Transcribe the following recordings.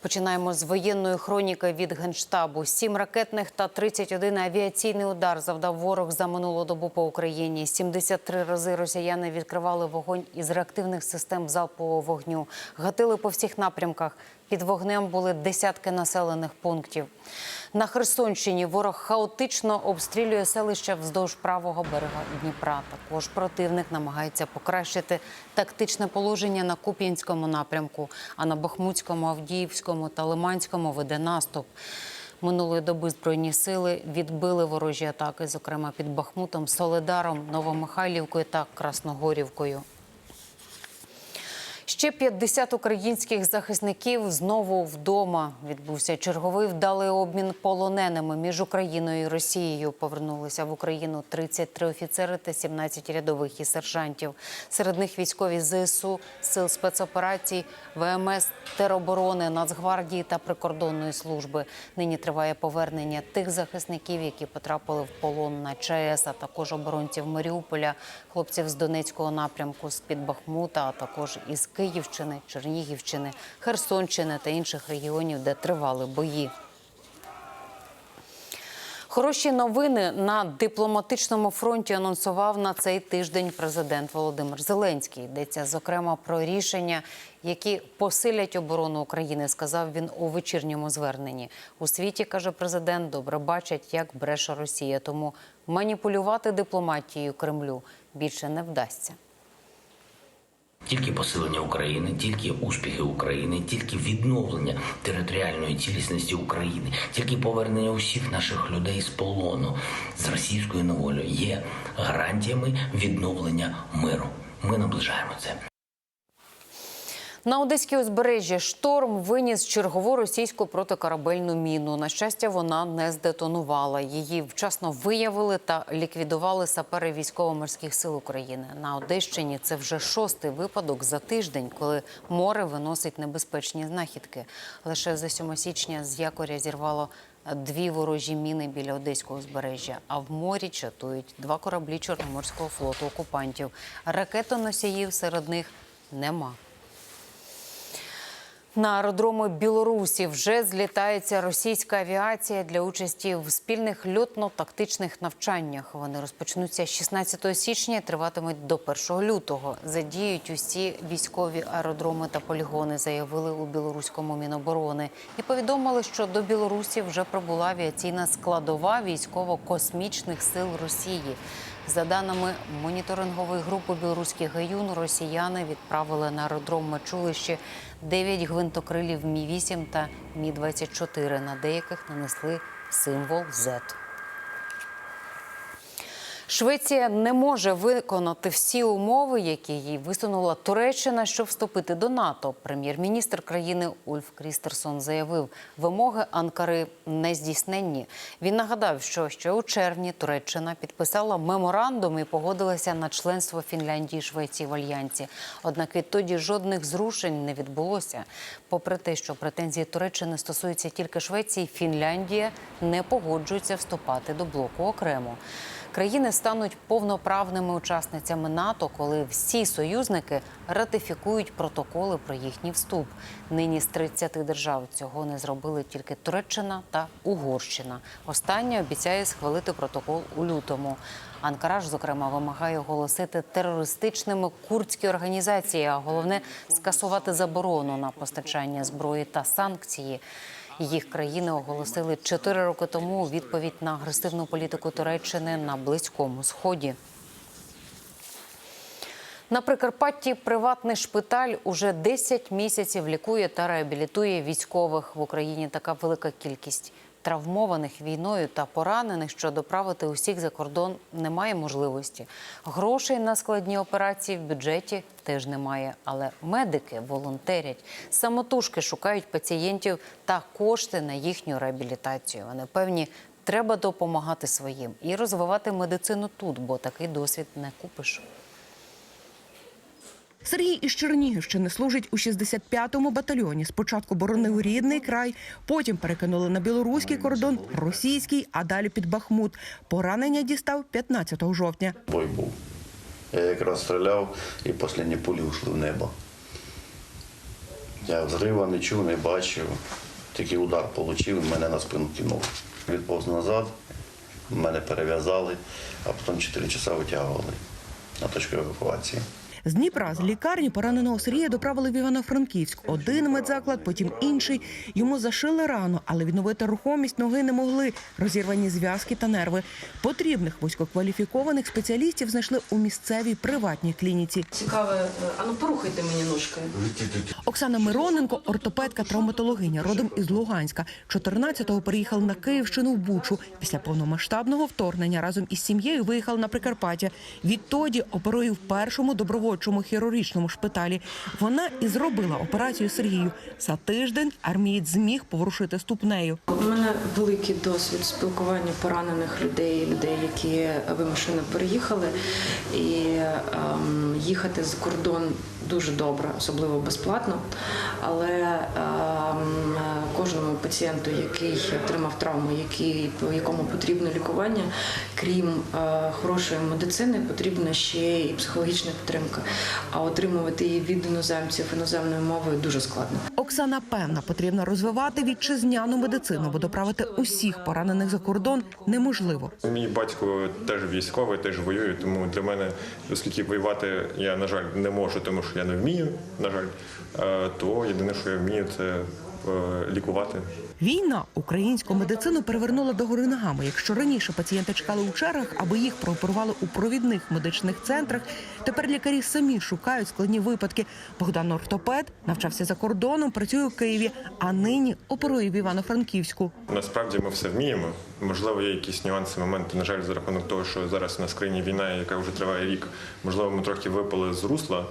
Починаємо з воєнної хроніки від генштабу. Сім ракетних та 31 авіаційний удар завдав ворог за минулу добу по Україні. 73 рази росіяни відкривали вогонь із реактивних систем залпового вогню. Гатили по всіх напрямках. Під вогнем були десятки населених пунктів. На Херсонщині ворог хаотично обстрілює селища вздовж правого берега Дніпра. Також противник намагається покращити тактичне положення на Куп'янському напрямку, а на Бахмутському, Авдіївському та Лиманському веде наступ. Минулої доби збройні сили відбили ворожі атаки, зокрема під Бахмутом, Соледаром, Новомихайлівкою та Красногорівкою. Ще 50 українських захисників знову вдома. Відбувся черговий вдалий обмін полоненими між Україною і Росією. Повернулися в Україну 33 офіцери та 17 рядових і сержантів. Серед них військові ЗСУ, сил спецоперацій, ВМС, тероборони, Нацгвардії та прикордонної служби. Нині триває повернення тих захисників, які потрапили в полон на ЧАЕС, а також оборонців Маріуполя, хлопців з Донецького напрямку, з під Бахмута, а також із Київщини, Чернігівщини, Херсонщини та інших регіонів, де тривали бої. Хороші новини на дипломатичному фронті анонсував на цей тиждень президент Володимир Зеленський. Йдеться зокрема про рішення, які посилять оборону України. Сказав він у вечірньому зверненні. У світі каже президент, добре бачать, як бреше Росія. Тому маніпулювати дипломатією Кремлю більше не вдасться. Тільки посилення України, тільки успіхи України, тільки відновлення територіальної цілісності України, тільки повернення усіх наших людей з полону з російською неволею є гарантіями відновлення миру. Ми наближаємо це. На Одеській узбережжі шторм виніс чергову російську протикорабельну міну. На щастя, вона не здетонувала. Її вчасно виявили та ліквідували сапери військово-морських сил України. На Одещині це вже шостий випадок за тиждень, коли море виносить небезпечні знахідки. Лише за 7 січня з якоря зірвало дві ворожі міни біля одеського узбережжя. А в морі чатують два кораблі Чорноморського флоту окупантів. Ракетоносіїв серед них нема. На аеродроми Білорусі вже злітається російська авіація для участі в спільних льотно-тактичних навчаннях. Вони розпочнуться 16 січня, триватимуть до 1 лютого. Задіють усі військові аеродроми та полігони, заявили у білоруському міноборони і повідомили, що до Білорусі вже прибула авіаційна складова військово-космічних сил Росії. За даними моніторингової групи білоруських гаюн, росіяни відправили на аеродром Мачулищі 9 гвинтокрилів Мі-8 та Мі-24. На деяких нанесли символ Z. Швеція не може виконати всі умови, які їй висунула Туреччина, щоб вступити до НАТО. Прем'єр-міністр країни Ульф Крістерсон заявив, вимоги Анкари не здійсненні. Він нагадав, що ще у червні Туреччина підписала меморандум і погодилася на членство Фінляндії Швеції в альянсі. Однак відтоді жодних зрушень не відбулося. Попри те, що претензії Туреччини стосуються тільки Швеції, Фінляндія не погоджується вступати до блоку окремо. Країни стануть повноправними учасницями НАТО, коли всі союзники ратифікують протоколи про їхній вступ. Нині з 30 держав цього не зробили тільки Туреччина та Угорщина. Остання обіцяє схвалити протокол у лютому. Анкара ж, зокрема, вимагає оголосити терористичними курдські організації, а головне скасувати заборону на постачання зброї та санкції. Їх країни оголосили чотири роки тому у відповідь на агресивну політику Туреччини на близькому сході. На Прикарпатті приватний шпиталь уже 10 місяців лікує та реабілітує військових в Україні. Така велика кількість травмованих війною та поранених, що доправити усіх за кордон немає можливості. Грошей на складні операції в бюджеті теж немає. Але медики волонтерять, самотужки шукають пацієнтів та кошти на їхню реабілітацію. Вони певні. Треба допомагати своїм і розвивати медицину тут, бо такий досвід не купиш. Сергій із Чернігівщини служить у 65-му батальйоні. Спочатку боронив рідний край, потім перекинули на білоруський кордон, російський, а далі під Бахмут. Поранення дістав 15 жовтня. Бой був. Я якраз стріляв і останні пулі ушли в небо. Я взрива не чув, не бачив. Тільки удар отримав мене на спину кинув. Відповз назад, мене перев'язали, а потім 4 часа витягували на точку евакуації. З Дніпра з лікарні пораненого Сергія доправили в Івано-Франківськ. Один медзаклад, потім інший. Йому зашили рану, але відновити рухомість ноги не могли. Розірвані зв'язки та нерви. Потрібних вузькокваліфікованих спеціалістів знайшли у місцевій приватній клініці. Цікаве, е, а ну порухайте мені ножкою. Оксана Мироненко, ортопедка, травматологиня, родом із Луганська. 14-го переїхала на Київщину в Бучу. Після повномасштабного вторгнення разом із сім'єю виїхала на Прикарпаття. Відтоді оперує в першому добровольчому хірургічному шпиталі. Вона і зробила операцію Сергію. За тиждень армієць зміг поворушити ступнею. У мене великий досвід спілкування поранених людей, людей, які вимушено переїхали. І ем, їхати за кордон дуже добре, особливо безплатно. Але ем, кожному пацієнту, який отримав травму, який, по якому потрібно лікування, крім е, хорошої медицини, потрібна ще і психологічна підтримка. А отримувати її від іноземців іноземною мовою дуже складно. Оксана певна, потрібно розвивати вітчизняну медицину, бо доправити усіх поранених за кордон неможливо. Мій батько теж військовий, теж воює, тому для мене, оскільки воювати я, на жаль, не можу, тому що я не вмію, на жаль, то єдине, що я вмію, це е, лікувати. Війна українську медицину перевернула до гори ногами. Якщо раніше пацієнти чекали у чергах, аби їх прооперували у провідних медичних центрах, тепер лікарі самі шукають складні випадки. Богдан ортопед навчався за кордоном, працює у Києві, а нині оперує в Івано-Франківську. Насправді ми все вміємо. Можливо, є якісь нюанси, моменти. На жаль, за рахунок того, що зараз в країні війна, яка вже триває рік. Можливо, ми трохи випали з русла, е,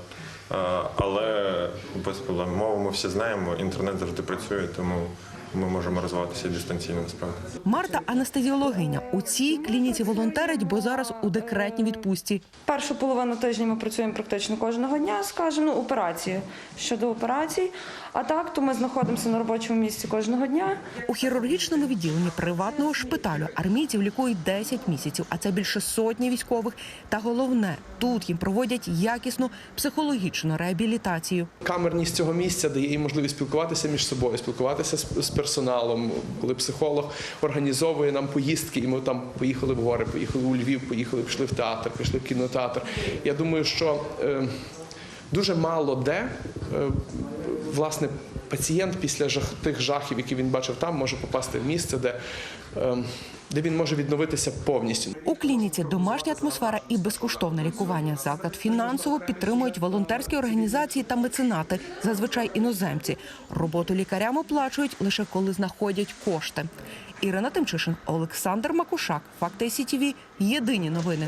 але без проблем. Мову ми всі знаємо, інтернет завжди працює, тому ми можемо розвиватися дистанційно насправді. Марта анестезіологиня у цій клініці волонтерить, бо зараз у декретній відпустці. Першу половину тижня ми працюємо практично кожного дня, скажімо, ну, операції щодо операцій. А так, то ми знаходимося на робочому місці кожного дня. У хірургічному відділенні приватного шпиталю армійців лікують 10 місяців, а це більше сотні військових. Та головне, тут їм проводять якісну психологічну реабілітацію. Камерність цього місця дає їм можливість спілкуватися між собою, спілкуватися з, з персоналом. Коли психолог організовує нам поїздки, і ми там поїхали в гори, поїхали у Львів, поїхали, пішли в театр, пішли в кінотеатр. Я думаю, що е, дуже мало де е, власне пацієнт після тих жахів, які він бачив там, може попасти в місце, де, е, де він може відновитися повністю. У клініці домашня атмосфера і безкоштовне лікування. Заклад фінансово підтримують волонтерські організації та меценати, зазвичай іноземці. Роботу лікарям оплачують лише коли знаходять кошти. Ірина Тимчишин, Олександр Макушак, Факти СІТІВІ. Єдині новини.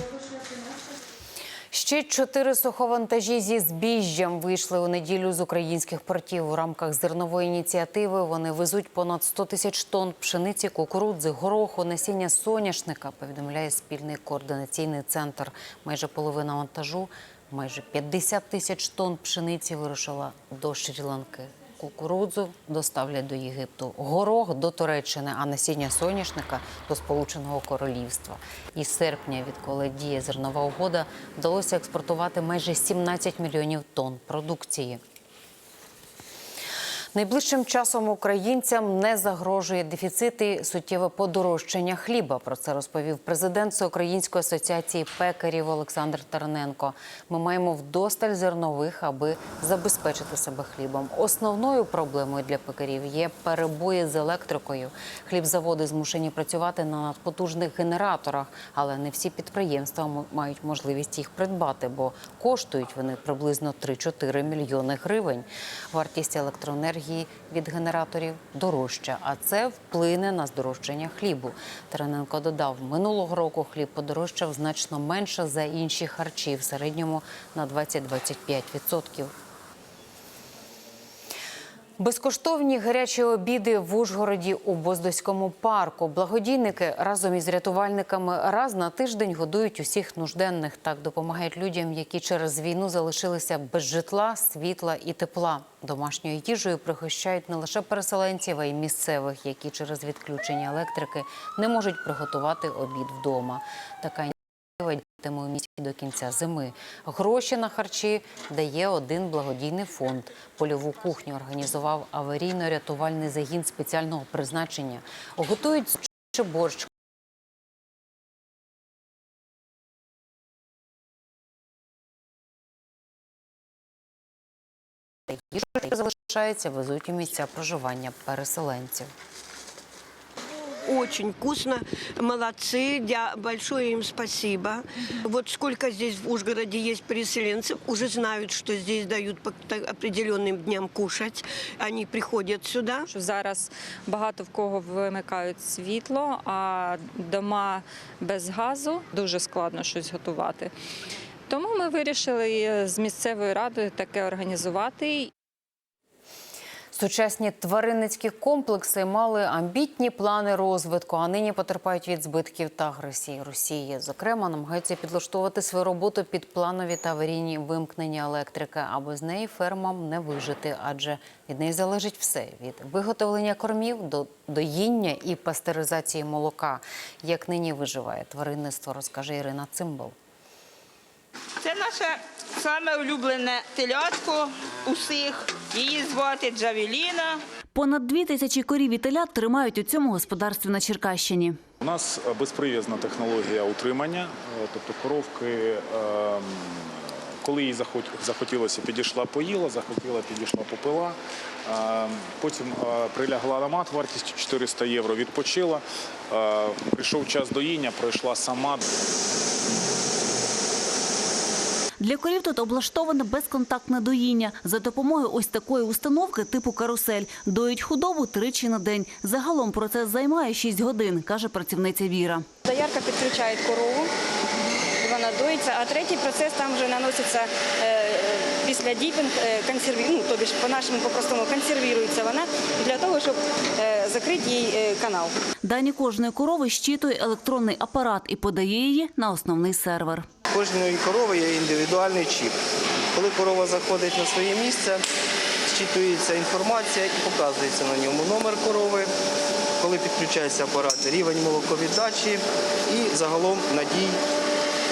Ще чотири суховантажі зі збіжжям вийшли у неділю з українських портів. У рамках зернової ініціативи вони везуть понад 100 тисяч тонн пшениці, кукурудзи, гороху, насіння соняшника. Повідомляє спільний координаційний центр. Майже половина вантажу, майже 50 тисяч тонн пшениці вирушила до Шрі-Ланки. Кукурудзу доставлять до Єгипту, горох до Туреччини, а насіння соняшника до Сполученого Королівства. Із серпня, відколи діє зернова угода, вдалося експортувати майже 17 мільйонів тонн продукції. Найближчим часом українцям не загрожує дефіцит і суттєве подорожчання хліба. Про це розповів президент Всеукраїнської асоціації пекарів Олександр Терненко. Ми маємо вдосталь зернових, аби забезпечити себе хлібом. Основною проблемою для пекарів є перебої з електрикою. Хлібзаводи змушені працювати на надпотужних генераторах, але не всі підприємства мають можливість їх придбати, бо коштують вони приблизно 3-4 мільйони гривень. Вартість електроенергії від генераторів дорожча, а це вплине на здорожчання хлібу. Терененко додав, минулого року хліб подорожчав значно менше за інші харчі, в середньому на 20-25%. Безкоштовні гарячі обіди в Ужгороді у Боздоському парку. Благодійники разом із рятувальниками раз на тиждень годують усіх нужденних. Так допомагають людям, які через війну залишилися без житла, світла і тепла. Домашньою їжею пригощають не лише переселенців, а й місцевих, які через відключення електрики не можуть приготувати обід вдома. Така ініціатива у місті до кінця зими. Гроші на харчі дає один благодійний фонд. Польову кухню організував аварійно-рятувальний загін спеціального призначення. Готують ще борщ, що залишається, везуть у місця проживання переселенців. Очень вкусно, молодцы, я, большое им спасибо. Вот сколько здесь в Ужгороде есть переселенцев, уже знают, что здесь дают по определенным дням кушать. Они приходят сюда. зараз багато в кого вимикають світло, а дома без газу дуже складно щось готувати. Тому ми вирішили з місцевою радою таке організувати. Сучасні тваринницькі комплекси мали амбітні плани розвитку, а нині потерпають від збитків та агресії Росії. Зокрема, намагаються підлаштувати свою роботу під планові та аварійні вимкнення електрики, а без неї фермам не вижити, адже від неї залежить все від виготовлення кормів до доїння і пастеризації молока. Як нині виживає тваринництво, розкаже Ірина Цимбал. Це наше саме улюблене телятко усіх. Її звати Джавеліна. Понад дві тисячі корів і телят тримають у цьому господарстві на Черкащині. У нас е, безприв'язна технологія утримання, е, тобто коровки, ем, коли їй захот- захотілося, підійшла поїла, захотіла, підійшла попила. Ем, Потім е, прилягла на мат вартістю 400 євро, відпочила. Е, Прийшов час доїння, пройшла сама. Для корів тут облаштоване безконтактне доїння. За допомогою ось такої установки типу карусель. Доють худобу тричі на день. Загалом процес займає 6 годин, каже працівниця Віра. Доярка підключає корову, вона доїться, а третій процес там вже наноситься е, після діпінг, е, консерві... ну, тобі ж по-нашому по-простому консервірується вона для того, щоб е, закрити їй канал. Дані кожної корови щитує електронний апарат і подає її на основний сервер. Кожної корови є індивідуальний чіп. Коли корова заходить на своє місце, зчитується інформація і показується на ньому номер корови, коли підключається апарат, рівень молоковіддачі і загалом надій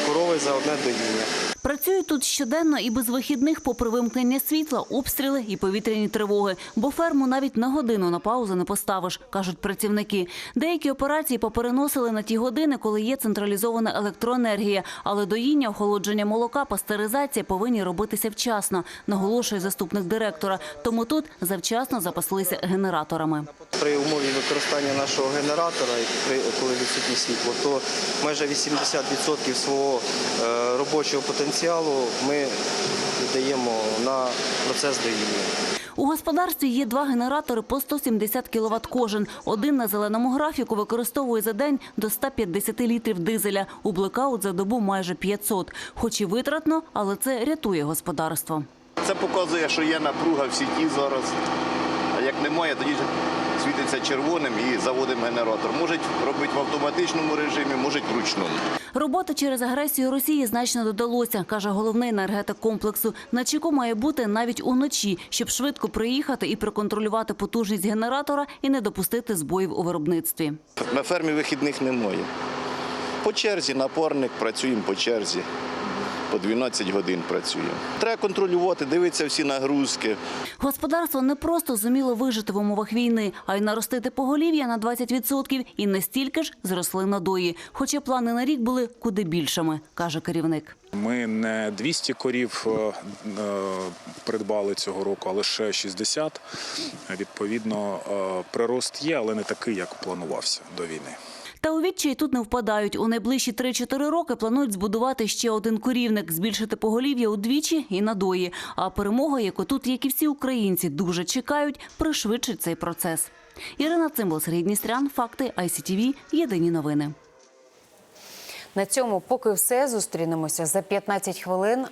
корови за одне доїння. Працюють тут щоденно і без вихідних, попри вимкнення світла, обстріли і повітряні тривоги. Бо ферму навіть на годину на паузу не поставиш, кажуть працівники. Деякі операції попереносили на ті години, коли є централізована електроенергія. Але доїння, охолодження молока, пастеризація повинні робитися вчасно, наголошує заступник директора. Тому тут завчасно запаслися генераторами. При умові використання нашого генератора, коли відсутнє світло, то майже 80% свого е, робочого потенціалу ми віддаємо на процес доїння. У господарстві є два генератори по 170 кВт кожен. Один на зеленому графіку використовує за день до 150 літрів дизеля. У блекаут за добу майже 500. Хоч і витратно, але це рятує господарство. Це показує, що є напруга в сіті зараз. А як немає, тоді світиться червоним і заводимо генератор. Можуть робити в автоматичному режимі, можуть вручному. Роботи через агресію Росії значно додалося, каже головний енергетик комплексу. На чеку має бути навіть уночі, щоб швидко приїхати і проконтролювати потужність генератора і не допустити збоїв у виробництві. На фермі вихідних немає. По черзі, напорник працюємо по черзі. По 12 годин працюємо. Треба контролювати, дивитися всі нагрузки. Господарство не просто зуміло вижити в умовах війни, а й наростити поголів'я на 20% і не стільки ж зросли надої. Хоча плани на рік були куди більшими, каже керівник. Ми не 200 корів е, е, придбали цього року, а лише 60. Відповідно, е, прирост є, але не такий, як планувався до війни. Відчай тут не впадають. У найближчі 3-4 роки планують збудувати ще один корівник, збільшити поголів'я удвічі і надої. А перемога, яку тут, як і всі українці, дуже чекають, пришвидшить цей процес. Ірина Цимбал, Сергій Дністрян, Факти, ICTV, Єдині новини. На цьому поки все. Зустрінемося за 15 хвилин.